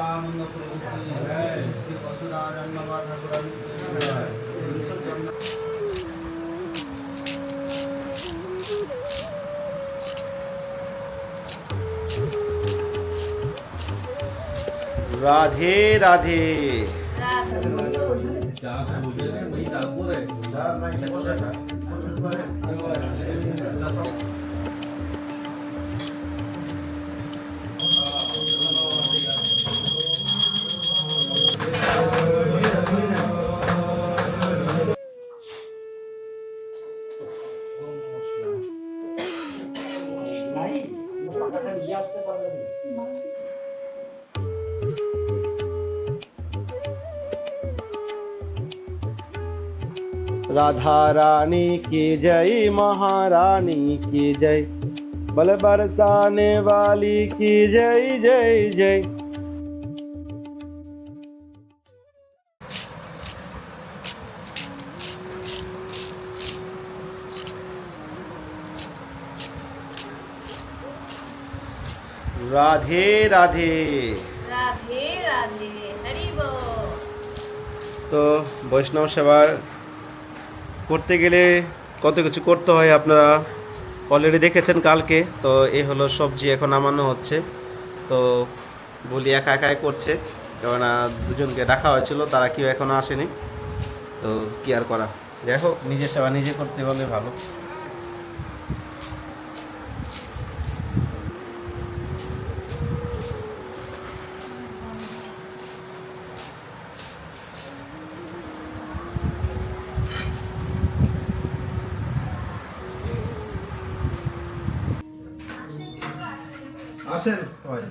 সচিতানন্দ প্রভৃতি শ্রী বসুদানন্দ ঠাকুরান রাধে রাধে राधा रानी की जय महारानी की जय। बल बरसाने वाली की जय जय जय। राधे राधे। राधे राधे हरि बोल। तो वैष्णव सेवा করতে গেলে কত কিছু করতে হয় আপনারা অলরেডি দেখেছেন কালকে। তো এ হলো সবজি এখন নামানো হচ্ছে। তো বলি একা একাই করছে, কেননা দুজনকে রাখা হয়েছিল, তারা কেউ এখনও আসেনি। তো কি আর করা? যাই হোক, নিজের সেবা নিজে করতে হলে ভালো। আসেন হয়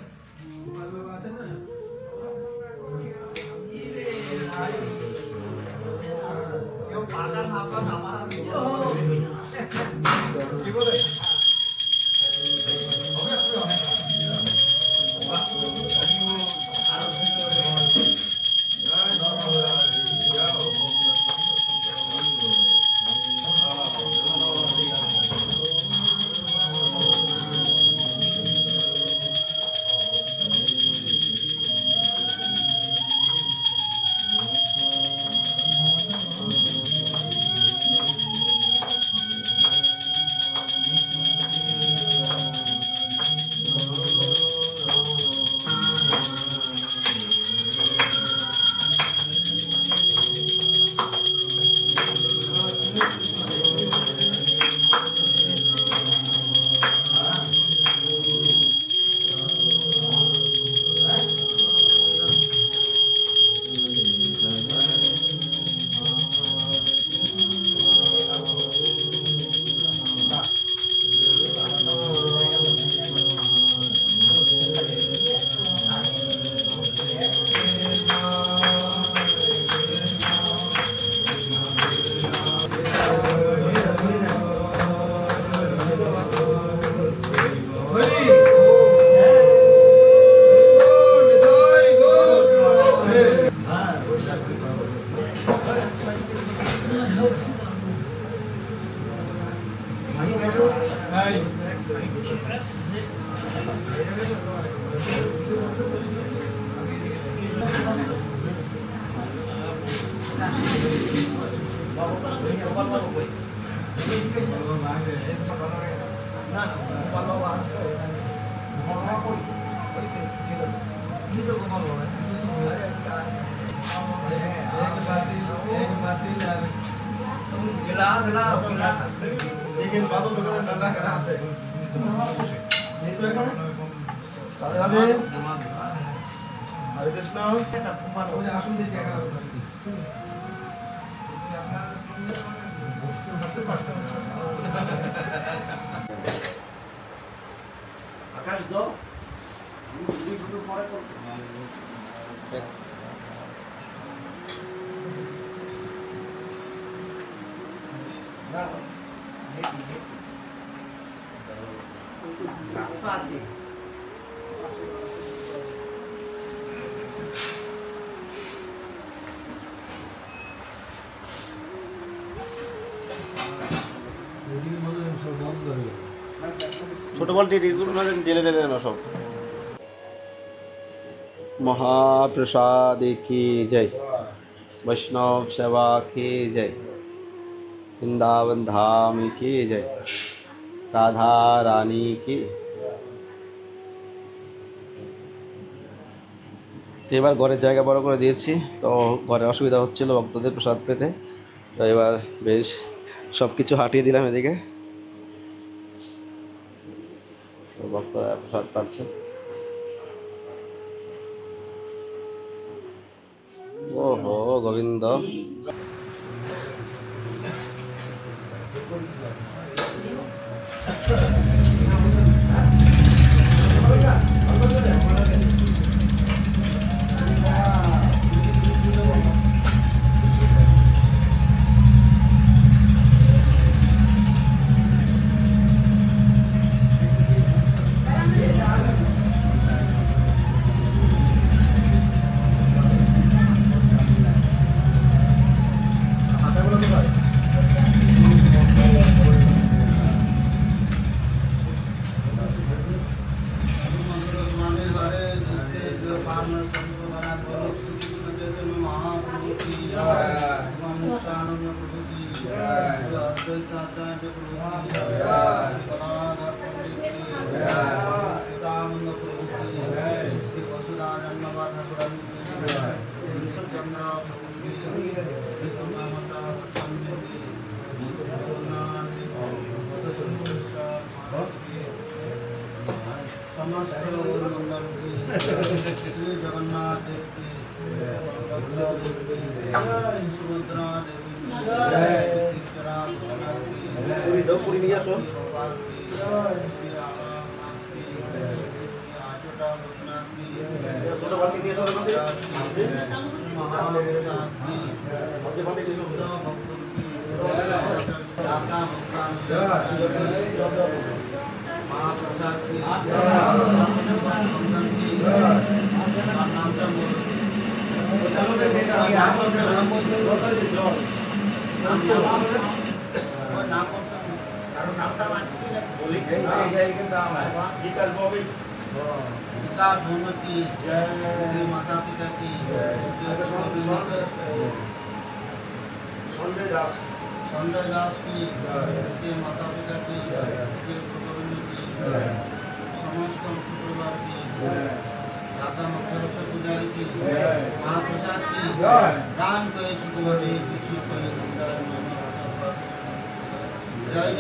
लेकिन बातों में करें डंडा करा आते नहीं तो এখানে রাধে রাধে হরে কৃষ্ণ ওই যে আসুন দিয়েছি এখানে আসুন। আকাশ দাও রাস্তা আছে মহাপ্রসাদ কে জয়? বৈষ্ণব সেবা কে জয়? বৃন্দাবন ধাম কে জয়? রাধা রানী কি? তো এবার ঘরের জায়গা বড় করে দিয়েছি, তো ঘরে অসুবিধা হচ্ছিল ভক্তদের প্রসাদ পেতে। তো এবার বেশ সব কিছু হাঁটিয়ে দিলাম এদিকে। পাচ্ছে ওহো গোবিন্দ। ঠাকুর মন্ডল কি শ্রী জগন্নাথ দেব কি ভদ্রা দেব কি শ্রী সুভদ্রা দেব কি শ্রীচরা ভোলা কি মহাপ্রসাদ जाएगा दाम है निकल बोगी विकास होने की जय माता पिता की संजय दास संजय दास की उनके माता पिता की उनके गुरुगोविंद की समस्त परिवार की दादा मक्कर पुजारी की महाप्रसाद की राम कहे सुखमरी कृष्ण कहे জয়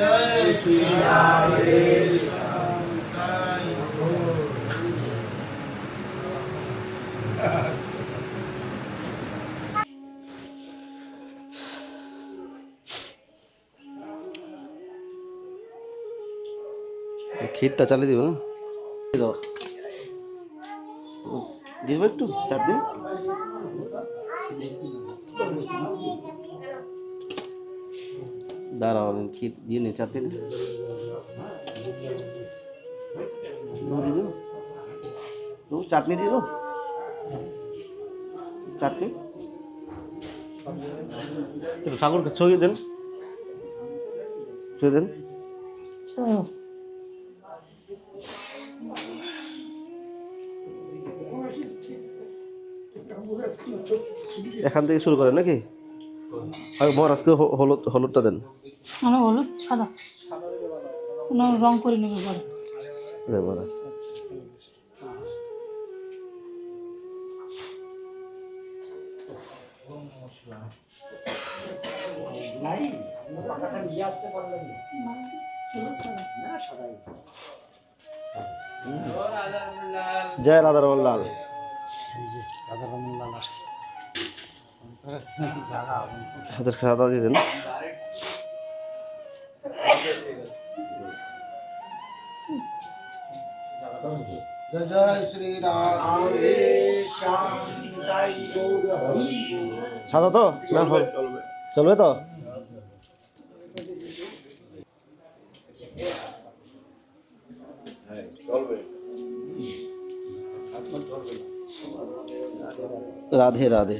চালে চালিয়ে দিব না? দাও দিব একটু চাপ দিন দাঁড়াও ক্ষীর দিয়ে নি দেবো চাটনি দেবো চাটনি। ঠাকুরকে ছড়িয়ে দেন। ছড়িয়ে দেন। এখান থেকে শুরু করেন নাকি? আগে মহারাজকে হ- হলুদ হলুদটা দেন। আমরা হলুদ সাদা। কোনো রং করে নেবে পরে দেন মহারাজ জয় রাধা রমন লাল হাতের সাদা দিয়ে দেন। সাদা তো? না চলবে তো? রাধে রাধে।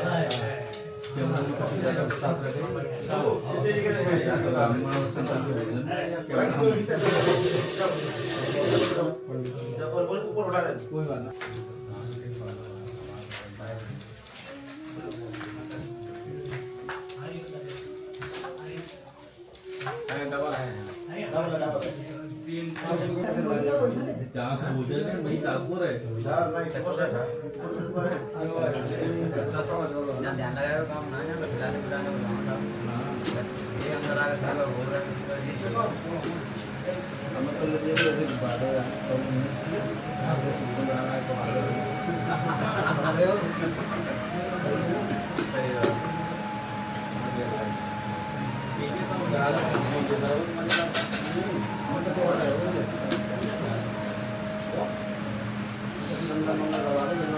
ऊपर उठा दें दाब हाँ। उधर है वही दाबोर है उधर नहीं ठोस है ना। ध्यान लगाओ काम ना ना बुलाने बुलाने बुलाना ये अंदर आके सारा हो रहा है मतलब ये तो ऐसे बात है तो आपको सुनना बनाना है तो समझ रहे हो ये तो गाला मतलब Gracias.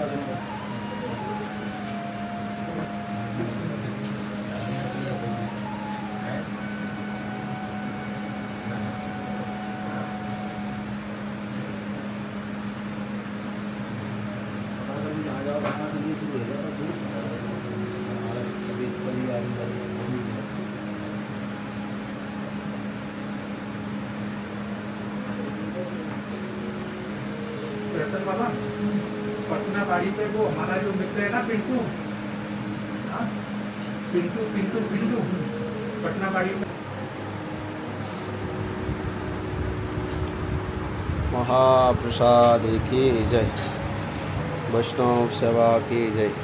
बाड़ी पे वो हमारा जो मित्र है ना, पिंटू। हाँ? पिंटू पिंटू पिंटू। पटना गाड़ी पे। महाप्रसाद की जय। वैष्णव सेवा की जय।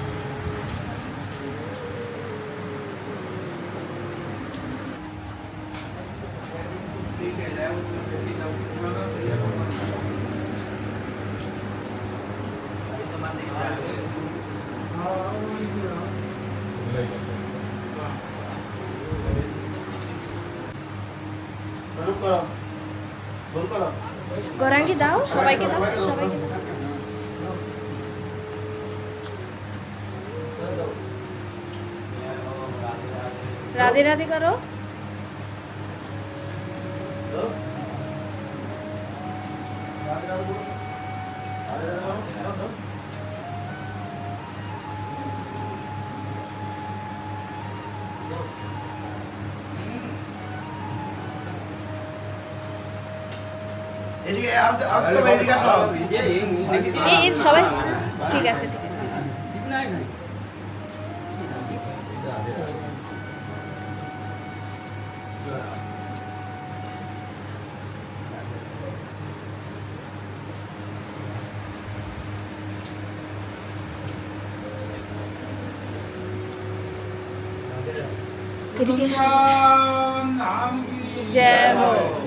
গরাঙ্গি দাও সবাইকে দাও সবাইকে দাও। রাধে রাধে করো। এই সবাই। ঠিক আছে ঠিক আছে। এদিকে জয় হোক।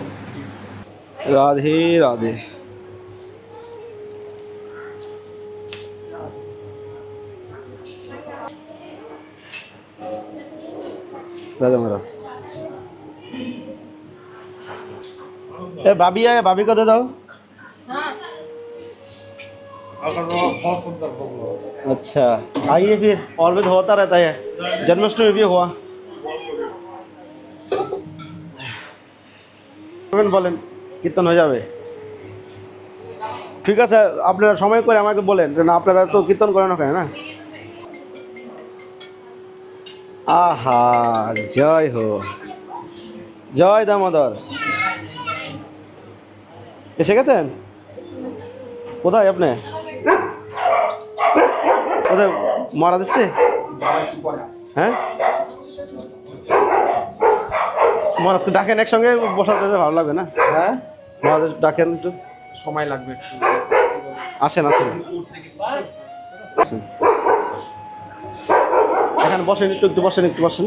राधे राधे। ए, भाभी आए भाभी को दे दो सुंदर अच्छा आइए फिर, और भी तो होता रहता है। जन्माष्टमी भी हुआ। बोलें। কীর্তন হয়ে যাবে? ঠিক আছে, আপনারা সময় করে আমাকে বলেন যে না, আপনারা তো কীর্তন করেন ওখানে, না? আহা, জয় হো। জয় দামোদর। এসে গেছেন? কোথায় আপনি? কোথায়, মারা দিচ্ছে হ্যাঁ? মহারাজকে ডাকেন একসঙ্গে, বসাতে ভালো লাগবে, না? হ্যাঁ? ডাকেন একটু। সময় লাগবে একটু। আসেন আসেন আসেন। এখানে বসেন একটু একটু বসেন একটু বসেন।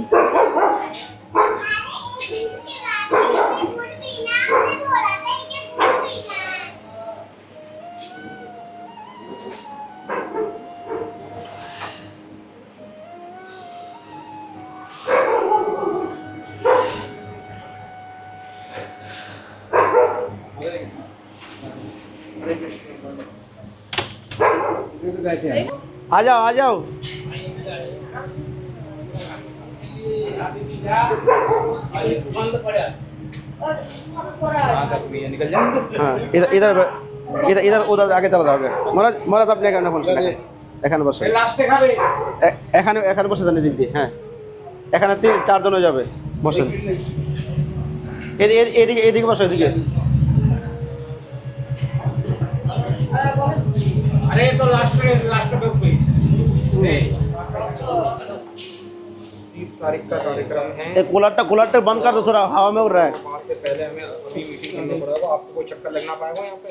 आ जाओ आ जाओ वहाँ का सुबह निकल जाएंगे হ্যাঁ ইধার ইধার ইধার ইধার ওধার আগে চালাতে হবে মহারাজ মহারাজ আপনি এখানে বসেন এখানে। এখানে বসেন लास्ट खावे এ- এখানে এখানে বসে যান এদিক দিয়ে হ্যাঁ এখানে তিন চারজন হয়ে যাবে বসেন এদিকে এদিকে এদিকে বসো এদিকে अरे तो लास्ट में लास्ट में कोई तीस तारीख का कार्यक्रम है। ए कूलरটা कूलरটা बंद कर दो थोड़ा हवा में उड़ रहा है। वहाँ से पहले हमें अभी मीटिंग करना पड़ेगा आपको कोई चक्कर लगना पाएगा यहाँ पे?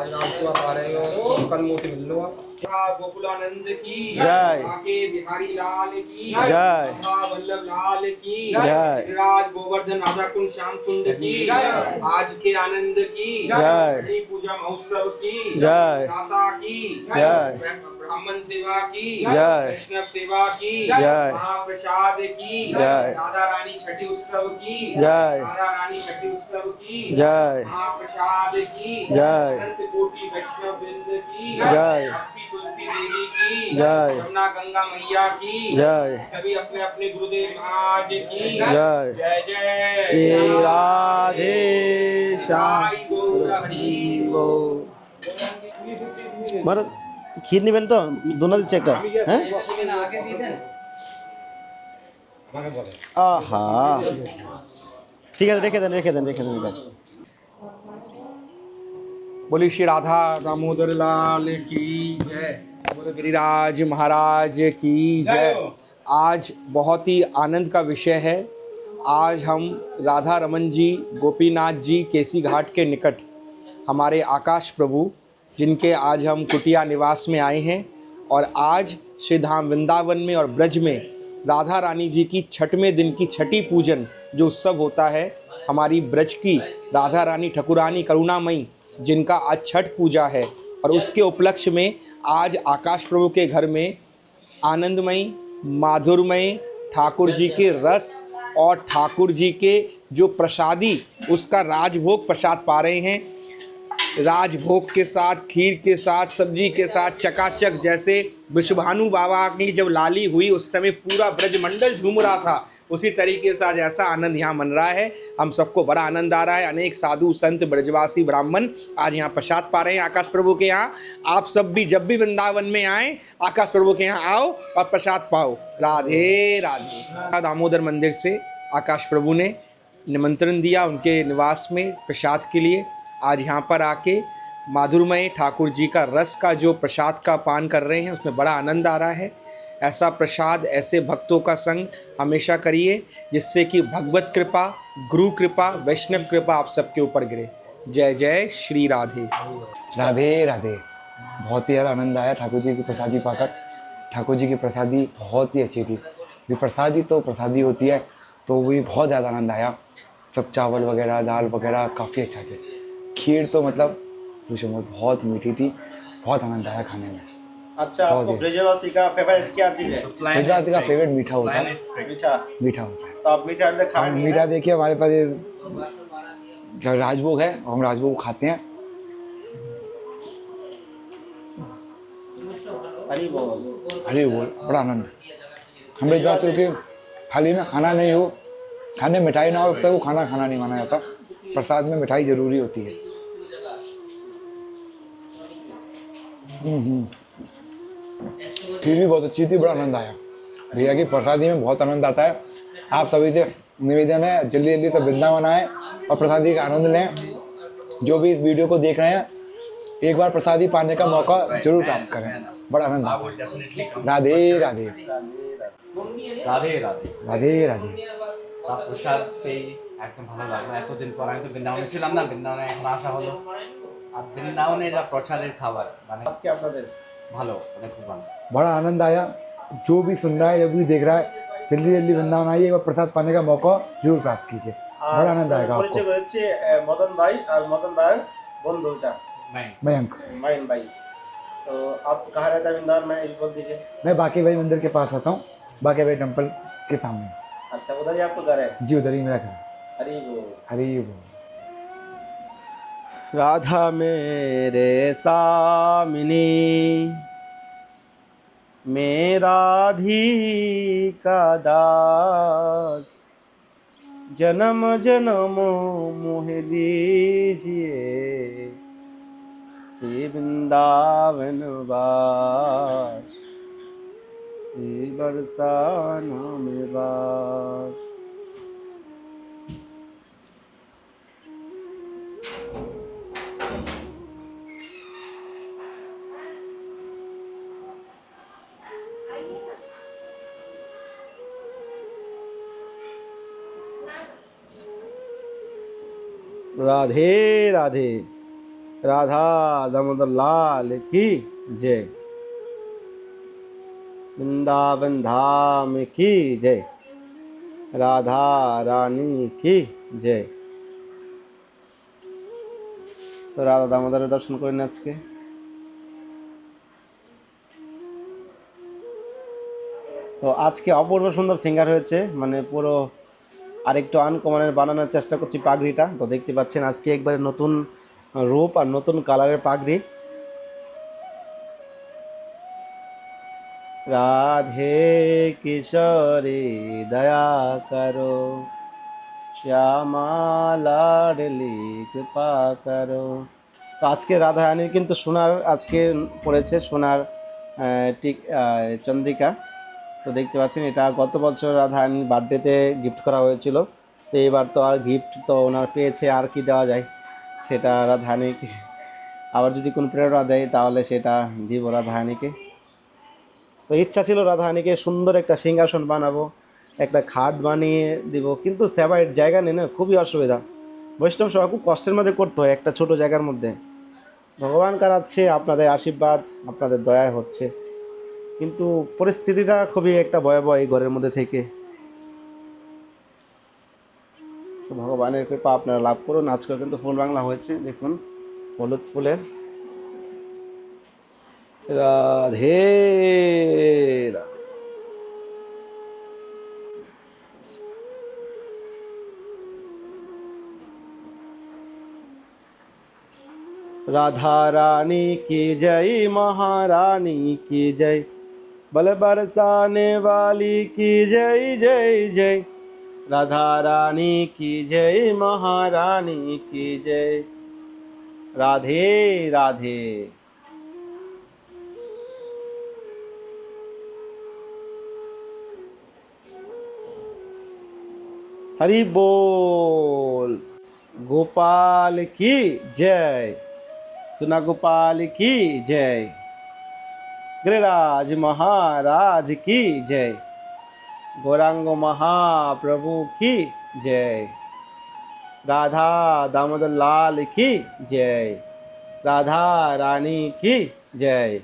आज रात को आप आ रहे हो कल मोटी मिल लो आप। गोकुलानंद की जय। आके बिहारी लाल की जय। वल्लभ लाल की जय। राज गोवर्धन राधा कुंड श्याम कुंड की आज के आनंद की जय। पूजा महोत्सव की जय। दाता की जय। ब्राह्मण सेवा की जय। वैष्णव सेवा की जय। महाप्रसाद की जय। राधा रानी छठी उत्सव की जय। राधा रानी छठी उत्सव की जय। महाप्रसाद की जय। अनंत कोटि वैष्णव वृंद की जय। भक्ति तुलसी देवी की जय। यमुना गंगा मैया की जय। सभी अपने अपने गुरुदेव महाराज की जय। जय जय श्री राधे श्याम साई गौर हरि बोल। महाराज ক্ষীর নেবেন তো দোনা দিচ্ছে একটা হ্যাঁ আহা ঠিক আছে রেখে দেন রেখে দেন রেখে দেন এবার। बोली श्री राधा दामोदर लाल की जय। बोले गिरिराज महाराज की जय। आज बहुत ही आनंद का विषय है। आज हम राधा रमन जी गोपीनाथ जी केसी घाट के निकट हमारे आकाश प्रभु जिनके आज हम कुटिया निवास में आए हैं और आज श्री धाम वृंदावन में और ब्रज में राधा रानी जी की छठवें दिन की छठी पूजन जो उत्सव होता है हमारी ब्रज की राधा रानी ठकुरानी करुणामयी जिनका आज छठ पूजा है और उसके उपलक्ष्य में आज आकाश प्रभु के घर में आनंदमयी, माधुरमय ठाकुर जी के रस और ठाकुर जी के जो प्रसादी, उसका राजभोग प्रसाद पा रहे हैं। राजभोग के साथ, खीर के साथ, सब्ज़ी के साथ, चकाचक जैसे विश्वभानु बाबा की जब लाली हुई, उस समय पूरा ब्रजमंडल झूम रहा था। उसी तरीके से आज ऐसा आनंद यहाँ मन रहा है। हम सबको बड़ा आनंद आ रहा है। अनेक साधु, संत, ब्रजवासी, ब्राह्मण आज यहाँ प्रसाद पा रहे हैं आकाश प्रभु के यहाँ। आप सब भी जब भी वृंदावन में आए, आकाश प्रभु के यहाँ आओ और प्रसाद पाओ। राधे राधे। दामोदर मंदिर से आकाश प्रभु ने निमंत्रण दिया उनके निवास में प्रसाद के लिए। आज यहाँ पर आके माधुरमय ठाकुर जी का रस का जो प्रसाद का पान कर रहे हैं, उसमें बड़ा आनंद आ रहा है। ऐसा प्रसाद, ऐसे भक्तों का संग हमेशा करिए, जिससे कि भगवत कृपा, गुरु कृपा, वैष्णव कृपा आप सबके ऊपर गिरे। जय जय श्री राधे। राधे राधे। बहुत ही यार आनंद आया ठाकुर जी की प्रसादी पाकर। ठाकुर जी की प्रसादी बहुत ही अच्छी थी। भी प्रसादी तो प्रसादी होती है तो भी बहुत ज़्यादा आनंद आया। सब चावल वगैरह, दाल वगैरह काफ़ी अच्छा थे। खीर तो मतलब पूछो बहुत मीठी थी। बहुत आनंद आया खाने में। अच्छा आपको ब्रजवासी का फेवरेट क्या चीज़ है? गुजराती का फेवरेट मीठा होता है। मीठा। मीठा होता है। तो आप मीठा अंदर खा हम मीठा देखिए हमारे पास ये राजभोग है? हम राजभोग खाते हैं। हरी बोल अरे बोल बड़ा आनंद। हम लोग जाते हो कि थाली में खाना नहीं हो। खाने में मिठाई ना हो तब वो खाना खाना नहीं माना जाता। प्रसाद में मिठाई ज़रूरी होती है। हम्म, हम्म। खीर भी बहुत अच्छी थी बड़ा आनंद आया भैया की प्रसादी में बहुत आनंद आता है आप सभी से निवेदन है जल्दी जल्दी से वृंदावन आए और प्रसादी का आनंद लें जो भी इस वीडियो को देख रहे हैं एक बार प्रसादी पाने का मौका जरूर प्राप्त करें बड़ा आनंद आता है राधे राधे রাধে রাধে রাধে রাধে তার প্রসাদ পেয়ে একদম ভালো লাগলো এতদিন পর আমি তো বৃন্দাবনে ছিলাম না বৃন্দাবনে এখন আসা হলো আর বৃন্দাবনে যা প্রসাদের খাবার মানে আজকে আপনাদের ভালো মানে খুব ভালো बड़ा आनंद आया जो भी सुन रहा है जो भी देख रहा है जल्दी जल्दी वृंदावन आइए और प्रसाद पाने का मौका जरूर प्राप्त कीजिए बड़ा आनंद आएगा পরিচয় आपको করেছে আহ, মদন ভাই আর মদন ভাইয়ের বন্ধু এটা নাই मयंक माइन भाई तो आप कहाँ रहता है वृंदावन में ये बोल दीजिए मैं बाकी भाई मंदिर के पास आता हूँ बाकी भाई टेम्पल के सामने अच्छा उधर ही आपको घर है जी उधर ही मेरा घर है। हरी बोल हरी बोल राधा मेरे सामिनी, मेरा धी का दास। जन्म जन्म मोह दीजिए, श्री वृंदावन श्री बरसाना में वास राधे राधे राधा दामोदर लाल की जय वृंदावन धाम की जय राधा रानी की जय তো রাধা দামোদরের দর্শন করেন আজকে তো আজকে অপূর্ব সুন্দর সিঙ্গার হয়েছে মানে পুরো আরেকটু আনকমনের বানানোর চেষ্টা করছি পাগড়িটা। তো দেখতে পাচ্ছেন, আজকে একবারে নতুন রূপ আর নতুন কালারের পাগড়ি। রাধে কিশোরী, দয়া করো। শ্যামা কৃপা করো তো আজকে রাধারানীর কিন্তু সোনার, আজকে পড়েছে সোনার টিক চন্দ্রিকা। তো দেখতে পাচ্ছেন এটা গত বছর রাধারানীর বার্থডেতে গিফট করা হয়েছিল। তো এবার তো আর গিফট তো ওনার পেয়েছে, আর কি দেওয়া যায়? সেটা রাধারানীকে আবার যদি কোনো প্রেরণা দেয়, তাহলে সেটা দিব রাধারানীকে তো ইচ্ছা ছিল রাধারানীকে সুন্দর একটা সিংহাসন বানাবো, একটা খাট বানিয়ে দিব, কিন্তু সেবাইট জায়গা নেই না খুবই অসুবিধা। বৈষ্ণব সভা খুব কষ্টের মধ্যে করতে হয়, একটা ছোট জায়গার মধ্যে। ভগবান কারাচ্ছে, আপনাদের আশীর্বাদ, আপনাদের দয়ায় হচ্ছে। কিন্তু পরিস্থিতিটা খুবই একটা ভয়াবহ এই ঘরের মধ্যে থেকে। ভগবানের কৃপা আপনারা লাভ করুন। আজকে কিন্তু ফুল বাংলা হয়েছে, দেখুন, হলুদ ফুলের। রাধে রাধা রানী কি জয়, মহারানী কি জয়। बल बरसाने वाली की जय जय जय। राधा रानी की जय, महारानी की जय। राधे राधे। हरि बोल। गोपाल की जय। सुना गोपाल की जय। गिरिराज महाराज की जय। गौरांग महाप्रभु की जय। राधा दामोदर लाल की जय। राधा रानी की जय।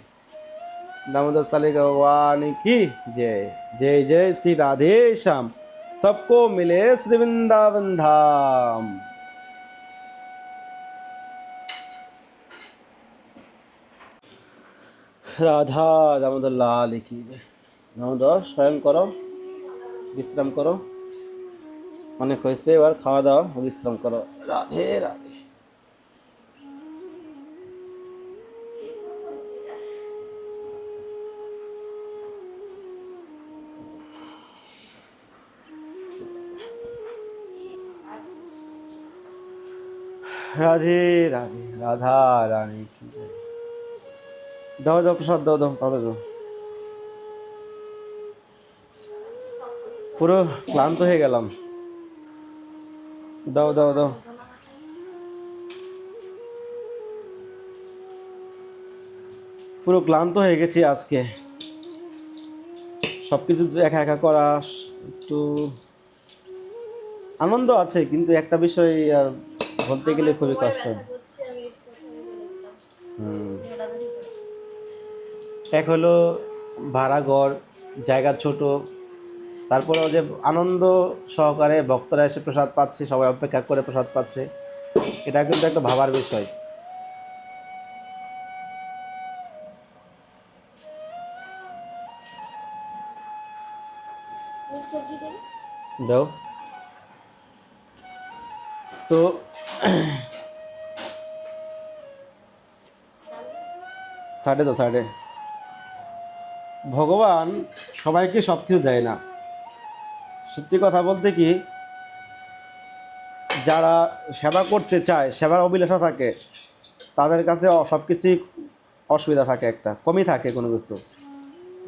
दामोदर सली भगवान की जय। जय जय श्री राधे श्याम। सबको मिले श्री वृंदावन धाम। রাধা দামোদর লাল কি? দামোদর, স্বয়ং করো, বিশ্রাম করো। অনেক হয়েছে, এবার খাওয়া দাওয়া বিশ্রাম করো। রাধে রাধে। রাধে রাধে। রাধা রানী, কি জয় দাও দাও প্রসাদ দাও দাও তাহলে দাও। পুরো ক্লান্ত হয়ে গেলাম। দাও দাও দাও। পুরো ক্লান্ত হয়ে গেছি আজকে। সব কিছু একা একা করা একটু আনন্দ আছে কিন্তু একটা বিষয় আর বলতে গেলে খুবই কষ্ট। হুম। এক হলো ভাড়া ঘর জায়গা ছোট। তারপরেও যে আনন্দ সহকারে ভক্তরা এসে প্রসাদ পাচ্ছে, সবাই অপেক্ষা করে প্রসাদ পাচ্ছে। এটা কিন্তু একটা ভাবার বিষয়। দাও। তো সাইডে তো সাইডে ভগবান সবাইকে সব কিছু দেয় না। সত্যি কথা বলতে কি, যারা সেবা করতে চায়, সেবার অভিলাষা থাকে, তাদের কাছে সব কিছুই অসুবিধা থাকে একটা, কমই থাকে কোনো কিছু।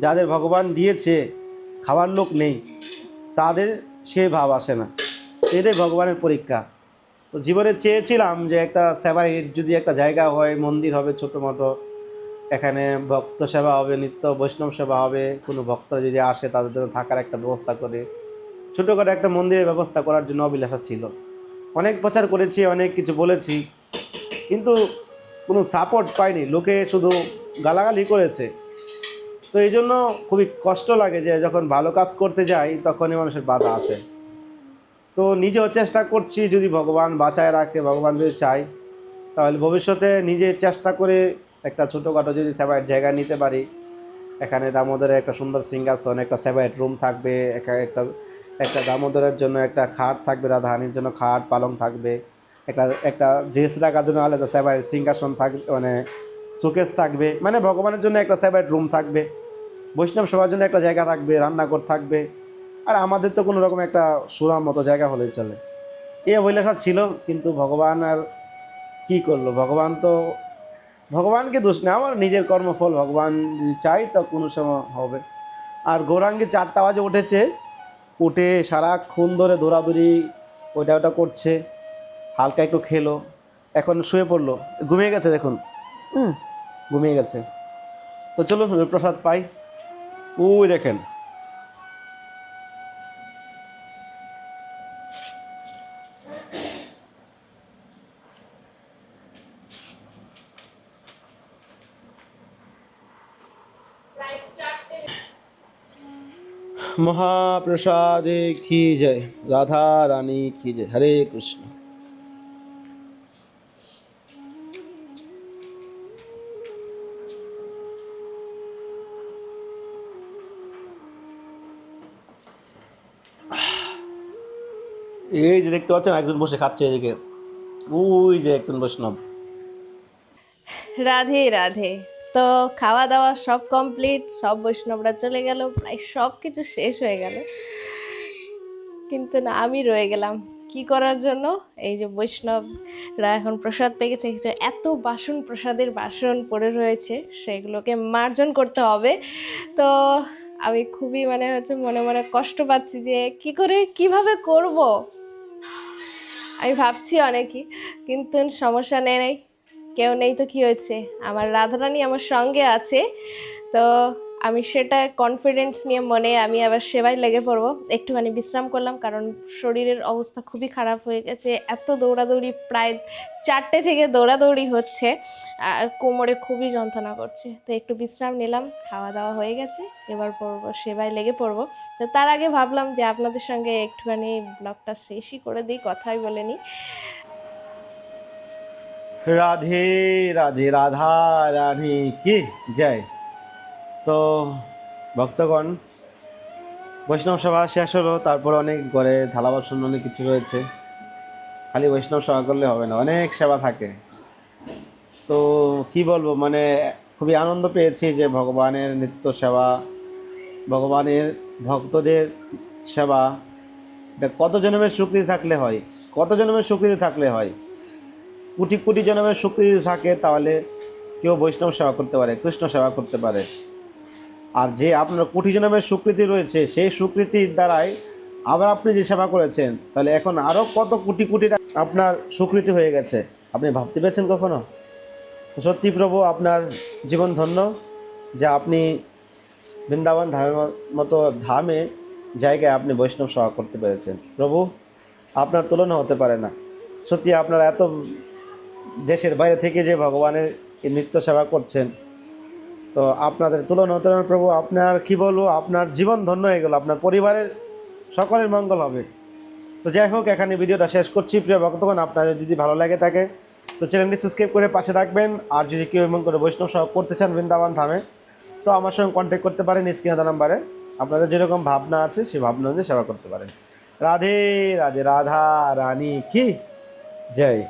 যাদের ভগবান দিয়েছে, খাওয়ার লোক নেই, তাদের সে ভাব আসে না। এটাই ভগবানের পরীক্ষা। তো জীবনে চেয়েছিলাম যে একটা সেবাই যদি একটা জায়গা হয়, মন্দির হবে ছোটো মোটো এখানে ভক্ত সেবা হবে, নিত্য বৈষ্ণব সেবা হবে। কোনো ভক্তরা যদি আসে, তাদের জন্য থাকার একটা ব্যবস্থা করে, ছোটোখাটো একটা মন্দিরের ব্যবস্থা করার জন্য অভিলাষা ছিল। অনেক প্রচার করেছি, অনেক কিছু বলেছি, কিন্তু কোনো সাপোর্ট পাইনি। লোকে শুধু গালাগালি করেছে। তো এই জন্য খুবই কষ্ট লাগে যে যখন ভালো কাজ করতে যাই, তখনই মানুষের বাধা আসে। তো নিজেও চেষ্টা করছি, যদি ভগবান বাঁচায় রাখে, ভগবান যদি চাই তাহলে ভবিষ্যতে নিজে চেষ্টা করে একটা ছোটোখাটো যদি সেবাইট জায়গা নিতে পারি, এখানে দামোদরের একটা সুন্দর সিংহাসন, একটা সেবাইট রুম থাকবে একটা একটা দামোদরের জন্য একটা খাট থাকবে রাধাহানির জন্য খাট, পালং থাকবে, একটা একটা ড্রেস রাখার জন্য আলাদা সেবাইট সিংহাসন থাকবে মানে শোকেস থাকবে মানে ভগবানের জন্য একটা সেবাইট রুম থাকবে, বৈষ্ণব সবার জন্য একটা জায়গা থাকবে, রান্নাঘর থাকবে, আর আমাদের তো কোনো রকম একটা সুরার মতো জায়গা হলেই চলে। এই অভিলাষা ছিল, কিন্তু ভগবান আর কী করল? ভগবান তো ভগবানকে দোষ নেই, আমার নিজের কর্মফল ভগবান যদি চাই তো কোনো সময় হবে। আর গৌরাঙ্গে চারটা বাজে উঠেছে, উঠে সারাক্ষণ ধরে দৌড়াদৌড়ি, ওইটা ওটা করছে, হালকা একটু খেলো, এখন শুয়ে পড়ল, ঘুমিয়ে গেছে দেখুন, হুম, ঘুমিয়ে গেছে। তো চলুন প্রসাদ পাই। ওই দেখেন মহাপ্রসাদে কি জয়? রাধা রানী কি জয়? হরে কৃষ্ণ। এই যে দেখতে পাচ্ছেন, একজন বসে খাচ্ছে এদিকে। ওই যে একজন বৈষ্ণব। রাধে রাধে। তো খাওয়া দাওয়া সব কমপ্লিট সব বৈষ্ণবরা চলে গেল, প্রায় সব কিছু শেষ হয়ে গেল। কিন্তু না, আমি রয়ে গেলাম। কি করার জন্য? এই যে বৈষ্ণবরা এখন প্রসাদ পেয়ে গেছে এত বাসন প্রসাদের বাসন পড়ে রয়েছে, সেগুলোকে মার্জন করতে হবে। তো আমি খুবই মানে হচ্ছে মনে মনে কষ্ট পাচ্ছি যে কি করে, কীভাবে করব? আমি ভাবছি অনেকই, কিন্তু সমস্যা নেই। কেউ নেই তো কি হয়েছে? আমার রাধারানী আমার সঙ্গে আছে। তো আমি সেটা কনফিডেন্স নিয়ে মনে আমি আবার সেবায় লেগে পড়ব। একটুখানি বিশ্রাম করলাম কারণ শরীরের অবস্থা খুবই খারাপ হয়ে গেছে। এত দৌড়াদৌড়ি প্রায় চারটে থেকে দৌড়াদৌড়ি হচ্ছে আর কোমরে খুবই যন্ত্রণা করছে। তো একটু বিশ্রাম নিলাম, খাওয়া দাওয়া হয়ে গেছে। এবার পড়ব, সেবায় লেগে পড়ব। তো তার আগে ভাবলাম যে আপনাদের সঙ্গে একটুখানি ব্লগটা শেষই করে দিই, কথাই বলে নিই। রাধে রাধে রাধা রানী, কি? জয়। তো ভক্তগণ, বৈষ্ণব সভা শেষ হলো, তারপর অনেক ঘরে থালা বাসন অনেক কিছু রয়েছে। খালি বৈষ্ণব সেবা করলে হবে না, অনেক সেবা থাকে। তো কি বলব মানে খুবই আনন্দ পেয়েছি যে ভগবানের নিত্য সেবা, ভগবানের ভক্তদের সেবা, এটা কত জন্মের স্বীকৃতি থাকলে হয় কত জন্মের স্বীকৃতি থাকলে হয় কোটি কোটি জন্মের স্বীকৃতি থাকে, তাহলে কেউ বৈষ্ণব সেবা করতে পারে, কৃষ্ণ সেবা করতে পারে। আর যে আপনার কোটি জন্মের স্বীকৃতি রয়েছে, সেই স্বীকৃতির দ্বারাই আবার আপনি যে সেবা করেছেন, তাহলে এখন আরও কত কোটি কোটি আপনার স্বীকৃতি হয়ে গেছে। আপনি ভাবতে পেরেছেন কখনো? তো সত্যি প্রভু, আপনার জীবন ধন্য যে আপনি বৃন্দাবন ধামের মতো ধামে জায়গায় আপনি বৈষ্ণব সেবা করতে পেরেছেন। প্রভু, আপনার তুলনা হতে পারে না। সত্যি আপনারা এত দেশের বাইরে থেকে যে ভগবানের নিত্য সেবা করছেন তো আপনাদের তুলনা না, প্রভু আপনার কি বলব আপনার জীবন ধন্য হয়ে গেল আপনার পরিবারের সকলের মঙ্গল হবে। তো যাই হোক এখানে ভিডিওটা শেষ করছি। প্রিয় ভক্তগণ আপনাদের যদি ভালো লাগে থাকে তো চ্যানেলটি সাবস্ক্রাইব করে পাশে থাকবেন। আর যদি কেউ এমন করে বৈষ্ণব সহ করতে চান বৃন্দাবন ধামে তো আমার সঙ্গে কন্ট্যাক্ট করতে পারেন স্ক্রিনে নাম্বারে। আপনাদের যেরকম ভাবনা আছে সেই ভাবনা অনুযায়ী সেবা করতে পারেন। রাধে রাধে রাধা রানী কি? জয়।